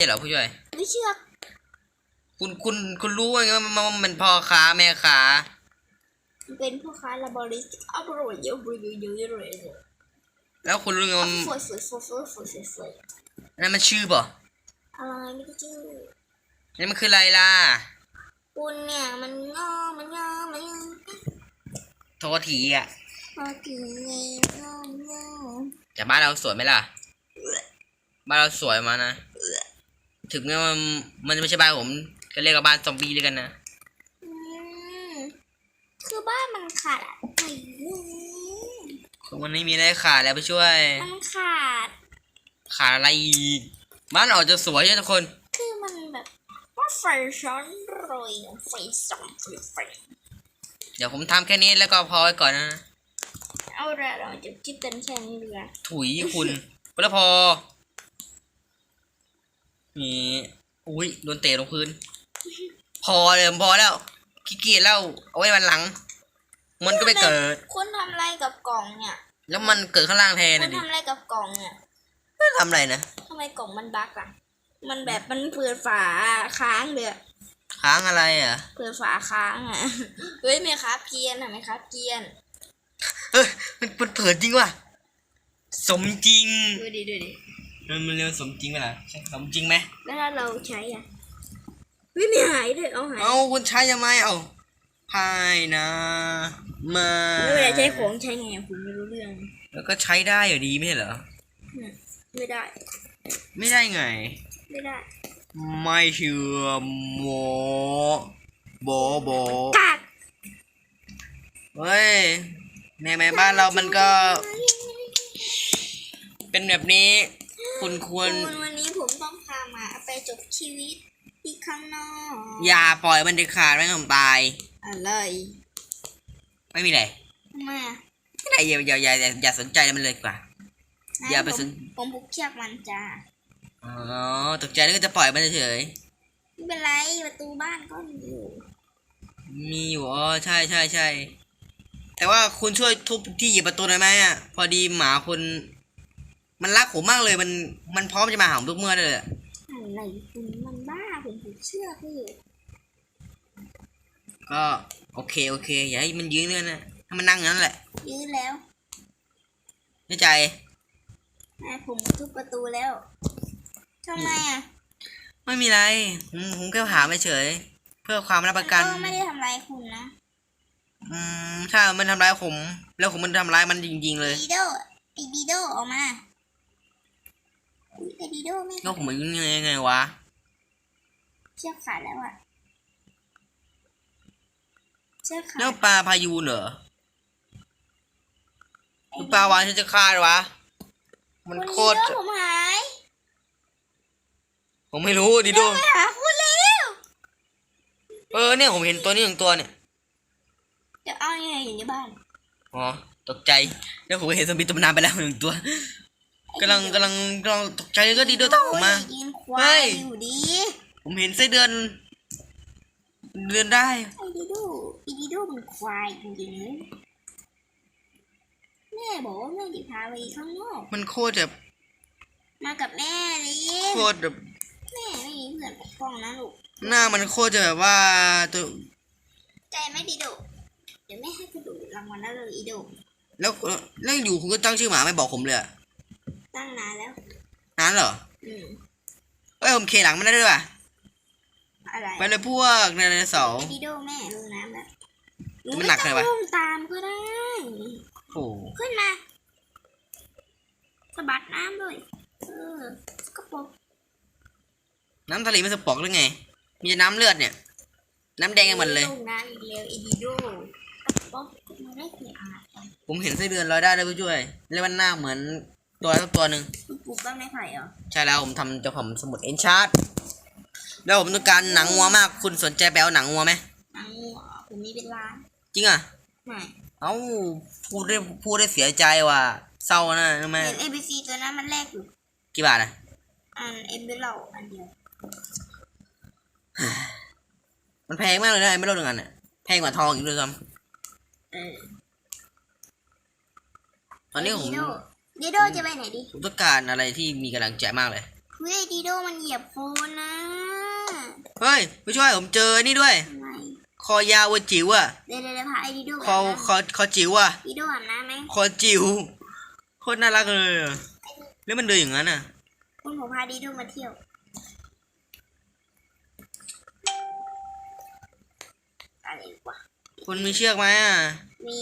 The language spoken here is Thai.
ช่เหรอผู้ช่วยไม่เชื่อคุณคุณคุณรู้ว่าไงว่ามันมันเป็นพ่อค้าแม่ค้ามันเป็นพ่อค้าลาบอริสอร่อยเยอะเยอะเยอะเยอะเลยแล้วคุณรู้ไงว่ามันฝอยฝอยฝอยฝอยฝอยฝอยฝอยนั่นมันชื่อเปล่าอะไรไม่ได้ชื่อนี่มันคืออะไรล่ะคุณเนี่ยมันงอมันงอมันงอโทษทีอะพอถึงไงงองอแต่บ้านเราสวยไหมล่ะบ้านเราสวยมานะ ถึงแม้ว่ามันมันไม่ใช่บ้านผม ก็เรียกว่าบ้านซอมบี้ด้วยกันนะ อืมคือบ้านมันขาดอะไรเนี่ยคือมันไม่มีอะไรขาดแล้วไปช่วย มันขาด ขาดอะไรอีกบ้านเราจะสวยใช่ไหมทุกคน คือมันแบบว่าไฟช้อนโรยไฟส่องไฟไฟเดี๋ยวผมทำแค่นี้แล้วก็พอไว้ก่อนนะ เอาละเราจะจิบกันแค่นี้เรือถุยคุณแล้วพอ นี่อุ้ยโดนเตะลงพื้น พอเลยพอแล้วขี้เกียจแล้วเอาไว้วันหลัง มันก็ไม่เกิด คุณทำอะไรกับกล่องเนี่ย แล้วมันเกิดข้างล่างแทนคุนะณดิทำอะไรกับกล่องเนี่ยไม่ทำอะไรนะทำไมกล่องมันบั๊กอะ มันแบบมันเปิดฝาค้างเลยอะค้างอะไรอะเปิดฝาค้างอะ เฮ้ยไม่ครับเกียนอะไม่ครับเกียนเฮ้ยมันมันเปิดจริงว่ะสมจริง ดูดิดูดิ มันมันเรียกว่าสมจริงไหมล่ะใช่สมจริงไหมแล้วถ้าเราใช้อะเฮ้ยไม่หายด้วยเอาหายเอาคุณใช้ยังไงเอาพายนะมาแล้วเวลาใช้ของใช้ไงอะคุณไม่รู้เรื่อง แล้วก็ใช้ได้อยู่ดีไม่ใช่เหรออืมไม่ได้ ไม่ได้ไง ไม่ได้ ไม่เชื่อโมโบโบกากเฮ้ยแม่แม่บ้านเรามันก็ เป็นแบบนี้ คุณควรคุณวันนี้ผมต้องพาหมาไปจบชีวิตที่ข้างนอกอย่าปล่อยมันเด็ดขาดไม่งั้นผมตาย อะไรไม่มีอะไรทำไมอะไม่ได้อย่าอย่าอย่าอย่าอย่าสนใจมันเลยดีกว่า อย่าไปสน ผมผมบุกเชือกมันจ้าอ๋อตกใจแล้วก็จะปล่อยมันเฉยไม่เป็นไรประตูบ้านก็มีอยู่ๆมีอยู่อ๋อใช่ใช่ใช่แต่ว่าคุณช่วยทุบที่หยิบประตูหน่อยไหมอะพอดีหมาคุณ มันรักผมมากเลยมันมันพร้อมจะมาหาผมทุกเมื่อเลยอะอะไรคุณมันบ้าผมบุกเชือกพี่ก็โอเคโอเคอย่าให้มันยืนเลยนะให้มันนั่งอย่างนั้นแหละยื้อแล้วเข้าใจแม่ผมทุบประตูแล้วทำไมอะไม่มีไรผมผมแค่ถามเฉยๆเพื่อความรับประกันก็ไม่ได้ทำอะไรายคุณนะอืมถ้ามันทำร้ายผม แล้วผมมันทำร้ายมันจริงๆเลยดีโดไอดีโดออกมา อุ๊ยไอดีโดไม่แล้วผมมันยังไงยังไงวะ เชือกขาดแล้วอะเชือกขาดแล้วปลาพายูนเหรอหรือปลาวานฉันจะฆ่าเลยวะ มันโคตรณดีโดผมหายผมไม่รู้ดิโด ไปหาคุณเร็วเออเนี่ยผมเห็นตัวนี้หนึ่งตัวเนี่ยจะเอายังไงอยู่ในบ้าน อ๋อ ตกใจ แล้วผมก็เห็นซอมบี้ตัวมันนานไปแล้วหนึ่งตัว กำลังกำลังกำลังตกใจก็ดีโดตามผมมายืนควาเฮ้ยยอยู่ดีผมเห็นไส้เดือน เดือนได้ไอดีโดไอดีโดมันควายจริงๆเลยแม่บอกว่าแม่จะพาไปข้างนอก มันโคตรแบบมากับแม่เลยโคตรแบบแม่ไม่มีเพื่อนปกป้องนะลูกหน้ามันโคตรจะแบบว่าตัวใจไม่ดีโดเดี๋ยวแม่ให้กระดูกรางวัลแล้วเลยอีโดแล้วแล้วอยู่คุณก็ตั้งชื่อหมาไม่บอกผมเลยอะ ตั้งนานแล้วนานเหรออืมเอ้ยผมเคหลังมันได้ด้วยว่ะอะไรไปเลยพวกไดโนเสาร์ไอดีโดแม่ลงน้ำแล้วมันหนักเลยวะม่ต้องลงตามก็ได้ โอ้โหขึ้นมาสะบัดน้ำด้วยเออสกปรกน้ำทะเลไม่สปอกหรือไง มีแต่น้ำเลือดเนี่ย น้ำแดงกันหมดเลยลงน้ำอีกแล้วไอดีโดสกปรกมันได้เสียอาดผมเห็นไส้เดือนลอยได้ด้วยผู้ช่วย แล้วมันหน้าเหมือน ตัวสักตัวหนึ่งมันปลูกบ้างในไผ่เหรอ ใช่แล้วผมทำเจ้าของสมุดเอนชาร์ดแล้วผมต้องการหนังงัวมาก คุณสนใจไปเอาหนังงัวไหมหนังงัวผมมีเป็นล้าน จริงอะ ไม่ เอ้าพูดได้พูดได้เสียใจว่ะ เศร้านะทำไมเห็นเอ c ซีตัวนั้นมันแรกอยู่ กี่บาทอะ อันเอ็มเบลเราอันเดียว มันแพงมากเลยนะไอ้ไม่รู้หนึ่งอันเนี่ยแพงกว่าทองอีกด้วยซ้เออำตอนนี้ผม ดีโดดีโดจะไปไหนดีผมต้องการอะไรที่มีกำลังใจมากเลย เฮ้ยดีโดมันเหยียบโคนนะเฮ้ยผู้ช่วยผมเจอนี่ด้วย ทำไมคอยาวอะจิ๋วอะเดี๋ยวเดี๋ยวเดี๋ยวพาไอ้ดีโดคอคอคอจิ๋วอะดีโดอาบน้ำไหมคอจิ๋วโคตรน่ารักเลยอะแล้วมันเดินอย่างนั้นอะคุณผมพาดีโดมาเที่ยว อะไรวะคุณมีเชือกไหมอะมี